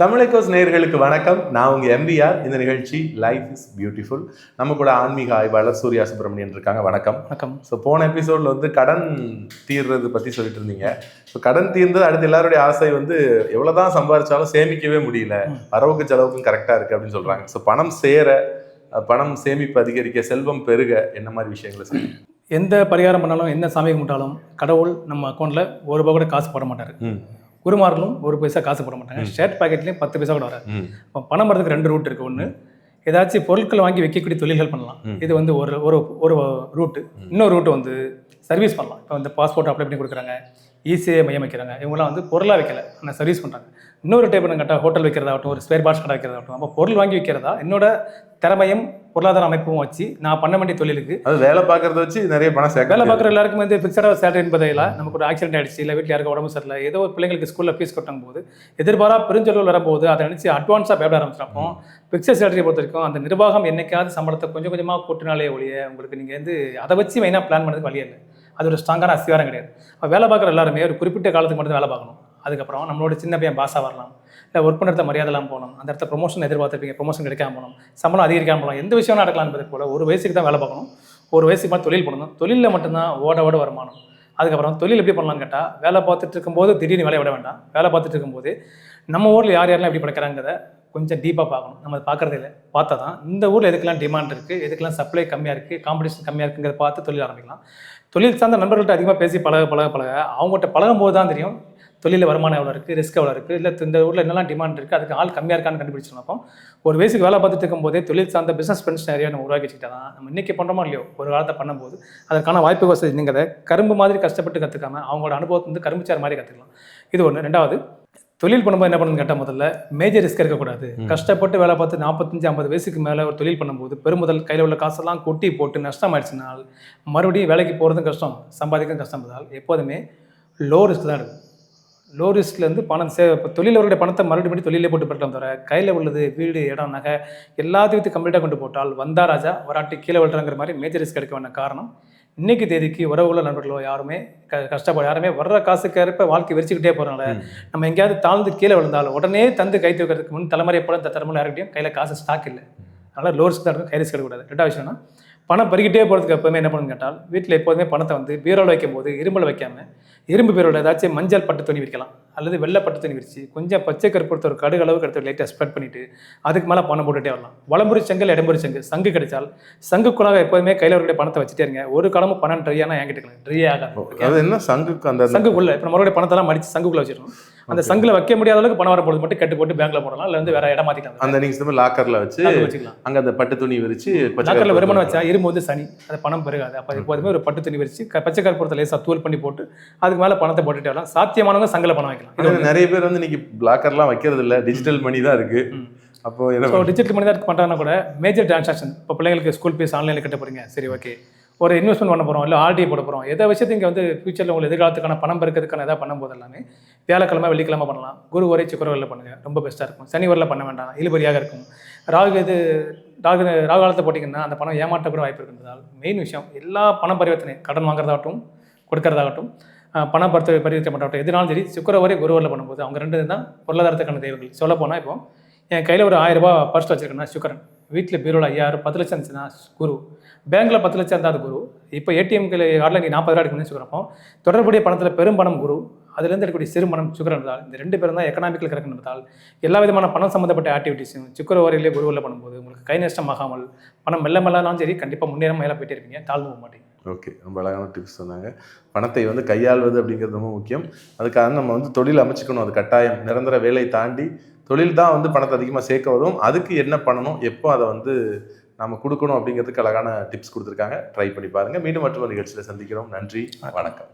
தமிழகோஸ் நேயர்களுக்கு வணக்கம். நான் உங்க எம்பிஆர் இந்த நிகழ்ச்சி லைஃப் இஸ் பியூட்டிஃபுல் நம்ம கூட ஆன்மீக ஆய்வாளர் சூர்யா சுப்பிரமணியன் இருக்காங்க. வணக்கம். வணக்கம். ஸோ போன எபிசோட்ல வந்து கடன் தீர்றது பத்தி சொல்லிட்டு இருந்தீங்க. ஸோ கடன் தீர்ந்தது அடுத்து எல்லாருடைய ஆசை வந்து எவ்வளவுதான் சம்பாதிச்சாலும் சேமிக்கவே முடியல. வரவுக்கு செலவுக்கும் கரெக்டா இருக்கு அப்படின்னு சொல்றாங்க. ஸோ பணம் சேர பணம் சேமிப்பு அதிகரிக்க செல்வம் பெருக என்ன மாதிரி விஷயங்களை செய்யணும் எந்த பரிகாரம் பண்ணாலும் என்ன சாமி கும்பிட்டாலும் கடவுள் நம்ம அக்கௌண்ட்டில் ஒரு ரூபா கூட காசு போட மாட்டார். குருமார்களும் ஒரு பைசா காசு போட மாட்டாங்க. ஷர்ட் பாக்கெட்லேயும் பத்து பைசா கூட வராது. இப்போ பணம் வரதுக்கு ரெண்டு ரூட் இருக்குது ஒன்று ஏதாச்சும் பொருட்கள் வாங்கி வைக்கக்கூடிய தொழில்கள் பண்ணலாம். இது வந்து ஒரு ஒரு ஒரு ரூட்டு இன்னொரு ரூட்டு வந்து சர்வீஸ் பண்ணலாம். இப்போ வந்து பாஸ்போர்ட் அப்ளை பண்ணி கொடுக்குறாங்க. இசிஐ மையம் வைக்கிறாங்க. இவங்களாம் வந்து பொருளாக வைக்கல. ஆனால் சர்வீஸ் பண்ணுறாங்க இன்னொரு டைப் கேட்டால் ஹோட்டல் வைக்கிறதாகட்டும் ஒரு ஸ்பேர் பார்ட்ஸ் கடை வைக்கிறதாகட்டும். அப்போ பொருள் வாங்கி வைக்கிறதா? என்னோட திறமையும் பொருளாதார அமைப்பும் வச்சு நான் பண்ண வேண்டிய தொழிலுக்கு அது வேலை பார்க்கறத வச்சு நிறைய பணம் சேர்க்க வேலை. பார்க்குற எல்லாருக்கும் வந்து ஃபிக்ஸடாக சேலரி என்பதையில் நமக்கு ஒரு ஆக்சிடென்ட் ஆயிடுச்சு இல்லை வீட்டில் யாருக்கும் உடம்பு சரியில்லை ஏதோ ஒரு பிள்ளைங்களுக்கு ஸ்கூலில் ஃபீஸ் கட்டும் போது எதிர்பாரா பெருஞ்செலவு வரும்போது அதை நினச்சி அட்வான்ஸாக பேப்பட ஆரம்பிச்சிட்டப்போ ஃபிக்ஸட் சேலரியை பொறுத்த வரைக்கும் அந்த நிர்வாகம் என்னைக்காவது சம்பளத்தை கொஞ்சம் கொஞ்சமாக கூட்டினாலே ஒழிய உங்களுக்கு நீங்கள் வந்து அதை வச்சு மெயினாக பிளான் பண்ணதுக்கு வழி இல்லை. அது ஒரு ஸ்ட்ராங்கான அஸ்திவாரம் கிடையாது. அப்ப வேலை பார்க்குற எல்லாருமே ஒரு குறிப்பிட்ட காலத்துக்கு மட்டும் வேலை பார்க்கணும். அதுக்கப்புறம் நம்மளோட சின்ன பையன் பாஸாக வரலாம். இல்லை ஒர்க் பண்ணுற மரியாதைலாம் போகணும். அந்த இடத்துல ப்ரொமோஷன் எதிர்பார்த்துருப்பீங்க ப்ரொமோஷன் கிடைக்காம போகணும். சம்பளம் அதிகரிக்காம போகலாம். எந்த விஷயம் நடக்கலாம் என்பது போல ஒரு வயசுக்கு தான் வேலை பார்க்கணும். ஒரு வயசுக்கு மேலே தொழில் பண்ணணும். தொழிலில் மட்டும்தான் ஓட ஓட வருமானம். அதுக்கப்புறம் தொழில் எப்படி பண்ணலாம்னு கேட்டால் வேலை பார்த்துட்டு இருக்கும்போது திடீர்னு வேலையை விட வேண்டாம். வேலை பார்த்துட்டு இருக்கும்போது நம்ம ஊரில் யார் யாரெல்லாம் எப்படி படைக்கிறாங்கிறத கொஞ்சம் டீப்பாக பார்க்கணும். நம்ம அதை பார்க்குறது இல்லை. பார்த்தா தான் இந்த ஊரில் எதுக்கெல்லாம் டிமாண்ட் இருக்குது எதுக்கெல்லாம் சப்ளை கம்மியாக இருக்குது காம்படிஷன் கம்மியாக இருக்குங்கிறத பார்த்து தொழில் ஆரம்பிக்கலாம். தொழில் சார்ந்த நண்பர்கள்ட்ட அதிகமாக பேசி பழக பழக பழக அவங்ககிட்ட பழகும் போது தான் தெரியும் தொழிலில் வருமானம் எவ்வளோ இருக்குது ரிஸ்க் எவ்வளோ இருக்குது இல்லை இந்த ஊரில் என்னெல்லாம் டிமாண்ட் இருக்குது அதுக்கு ஆள் கம்மியாக இருக்கான்னு கண்டுபிடிச்சிடும் அப்போ ஒரு வயசுக்கு வேலை பார்த்துட்டு இருக்கும்போதே தொழில் சார்ந்த பிஸ்னஸ் ஃப்ரெண்ட்ஸ் நிறைய நம்ம உருவாக்கி வச்சுக்கிட்டா தான் நம்ம இன்றைக்கி பண்ணுறோமோ இல்லையோ ஒரு காலத்தை பண்ணும்போது அதற்கான வாய்ப்பு வசதி நீங்கிறத கரும்பு மாதிரி கஷ்டப்பட்டு கற்றுக்காம அவங்களோட அனுபவத்தை வந்து கரும்புச்சார் மாதிரி கற்றுக்கலாம் இது ஒன்று ரெண்டாவது தொழில் பண்ணும்போது என்ன பண்ணணும்னு கேட்டால் முதல்ல மேஜர் ரிஸ்க் இருக்கக்கூடாது. கஷ்டப்பட்டு வேலை பார்த்து நாற்பத்தஞ்சு ஐம்பது வயசுக்கு மேலே ஒரு தொழில் பண்ணும்போது பெருமுதல் கையில் உள்ள காசெல்லாம் கொட்டி போட்டு நஷ்டம் ஆயிடுச்சுனால் மறுபடியும் வேலைக்கு போகிறதும் கஷ்டம் சம்பாதிக்கவும் கஷ்டம் என்பதால் எப்போதுமே லோ ரிஸ்க் தான் இருக்கும் லோ ரிஸ்க்லேருந்து பணம் சே இப்போ தொழிலவருடைய பணத்தை மறுபடியும் மறுபடியும் தொழிலே போட்டு பெற்றோம் தவிர கையில் உள்ளது வீடு இடம் நகை எல்லாத்தையும் கம்ப்ளீட்டாக கொண்டு போட்டால் வந்தா ராஜா வராட்டி கீழே விழுறாங்கிற மாதிரி மேஜர் ரிஸ்க் எடுக்க வேண்டிய காரணம் இன்னைக்கு தேதிக்கு உறவுள்ள நண்பர்களோ யாருமே க கஷ்டப்பட யாருமே வர்ற காசுக்கு ஏற்ப வாழ்க்கை வெறிச்சுக்கிட்டே போகிறனால நம்ம எங்கேயாவது தாழ்ந்து கீழே விழுந்தாலும் உடனே தந்து கை தூக்கிறதுக்கு முன் தலைமுறை போல இந்த தலைமுறை யாருக்கிட்டையும் கையில் காசு ஸ்டாக் இல்லை. அதனால் லோ ரிஸ்க் தான் இருக்கும் கை ரிஸ்க் எடுக்கக்கூடாது. ரெண்டாவது விஷயம்னா பணம் பறிக்கிட்டே போகிறதுக்கு எப்போவுமே என்ன பண்ணுன்னு கேட்டால் வீட்டில் எப்போதுமே பணத்தை வந்து பீரோவில் வைக்கும் போது இரும்பில் வைக்காமல் இரும்பு பீரோவில் ஏதாச்சும் மஞ்சள் பட்டு துணி வைக்கலாம் அல்லது வெள்ளை பட்டு துணி விரிச்சு கொஞ்சம் பச்சை கருப்பு ஒரு கடுகு அளவுக்கு எடுத்து லைட்டாக ஸ்ப்ரெட் பண்ணிட்டு அதுக்கு மேலே பணம் போட்டுட்டே வரலாம். வலம்புரி செங்கல் இடம்புரி செங்கல் சங்கு கிடைச்சால் சங்குக்குள்ளாக எப்போதுமே கையில் அவருடைய பணத்தை வச்சுட்டே இருங்க. ஒரு கடமும் பணம் ட்ரை ஆனால் என்கிட்ட ட்ரை ஆகாது. அது என்ன சங்குக்கு அந்த சங்குக்குள்ள இப்போ நம்மளுடைய பணத்தெல்லாம் மடிச்சு சங்குக்குள்ள வச்சிடணும். அந்த சங்குல வைக்க முடியாத அளவுக்கு பணம் வரப்போது மட்டும் கட்டு போட்டு பேங்க்ல போடலாம். இல்லை வந்து வேற இடம் மாத்திக்கலாம். அந்த நீங்க சொன்ன லாக்கர்ல வச்சு வச்சுக்கலாம். அங்க அந்த பட்டு துணி விரிச்சு லாக்கர்ல வெறுமனை வச்சா இரும்பு வந்து சனி அது பணம் பெருகாது. அப்போ எப்போதுமே ஒரு பட்டு துணி விரிச்சு பச்சை கற்பூரத்தை லேசாக தூள் பண்ணி போட்டு அதுக்கு மேலே பணத்தை போட்டுட்டே வரலாம். சாத்தியமானவங்க சங்கில பணம் வைக்கலாம் ஆனா நிறைய பேர் வந்து இன்னைக்கு லாக்கர்லாம் வைக்கிறது இல்ல டிஜிட்டல் மணி தான் இருக்கு. அப்போ ஸோ டிஜிட்டல் மணி தான் பண்ணுறாங்கன்னா கூட மேஜர் டிரான்சாக்ஷன் இப்போ பிள்ளைங்களுக்கு ஸ்கூல் ஃபீஸ் ஆன்லைனில் கட்ட போறீங்க. சரி ஓகே ஒரு இன்வெஸ்ட்மெண்ட் பண்ண போகிறோம் இல்லை ஆர்டி போட போகிறோம் எதை விஷயத்தையும் இங்கே வந்து ஃபியூச்சரில் உங்களுக்கு எதிர்காலத்துக்கான பணம் பெருக்கிறதுக்கான எதாவது பண்ணும்போது எல்லாமே வியாழக்கிழமை வெள்ளிக்கிழமை பண்ணலாம். குரு வரை சுக்கரவரில் பண்ணுங்கள் ரொம்ப பெஸ்ட்டாக இருக்கும். சனி வரில் பண்ண வேண்டாம். இழுபறியாக இருக்கும். ராகு இது ராகு ராகு காலத்தை போட்டிங்கன்னா அந்த பணம் ஏமாற்ற கூட வாய்ப்பு இருக்கின்றதால் மெயின் விஷயம் எல்லா பண பரிவர்த்தனை கடன் வாங்குறதாகட்டும் கொடுக்கறதாகட்டும். பண பரிவர்த்தனை பரிவர்த்தனை பண்ணுறதாகட்டும் எதுனாலும் சரி சுக்கரவரை குருவரில் பண்ணும்போது அவங்க ரெண்டு தான் பொருளாதாரத்துக்கான தெய்வங்கள் சொல்ல போனால் இப்போ என் கையில் ஒரு ஆயிரம் ரூபாய் பர்ஸ் வச்சிருக்கேன்னா சுக்கரன். வீட்டில் பீரோவில் ஐயாயிரம் பத்து லட்சம் இருந்துச்சுன்னா குரு. பேங்க்கில் பத்து லட்சம் இருந்தால் குரு. இப்போ ஏடிஎம்க்கு கார்டில் நீ நாற்பது ரூபா எடுக்கணும்னு சுக்கரப்போ தொடர்புடைய பணத்தில் பெரும் பணம் குரு. அதுலேருந்து இருக்கக்கூடிய சிறுபணம் சுக்கரன் இருந்தால் இந்த ரெண்டு பேரும் தான் எக்கனாமிக்கல் கரெக்ட் இருந்தால் எல்லா விதமான பணம் சம்மந்தப்பட்ட ஆக்டிவிட்டீஸும் சுக்கர வரையிலே குருவில் பண்ணும்போது உங்களுக்கு கை நஷ்டமாகாமல் பணம் மெல்ல மெல்லனாலும் சரி கண்டிப்பாக முன்னேறமாக மேலே போயிட்டே இருப்பீங்க. தாழ்ந்து போக மாட்டீங்க. ஓகே ரொம்ப அழகான டிப்ஸ் சொன்னாங்க. பணத்தை வந்து கையாள்வது அப்படிங்கிறது ரொம்ப முக்கியம். அதுக்காக நம்ம வந்து தொழில் அமைச்சிக்கணும். அது கட்டாயம். நிரந்தர வேலை தாண்டி தொழில் தான் வந்து பணத்தை அதிகமாக சேர்க்க உதவும். அதுக்கு என்ன பண்ணணும்? எப்போ அதை வந்து நம்ம கொடுக்கணும் அப்படிங்கிறதுக்கு அழகான டிப்ஸ் கொடுத்துருக்காங்க. ட்ரை பண்ணி பாருங்க. மீண்டும் மற்றொரு நிகழ்ச்சியில் சந்திக்கிறோம். நன்றி. வணக்கம்.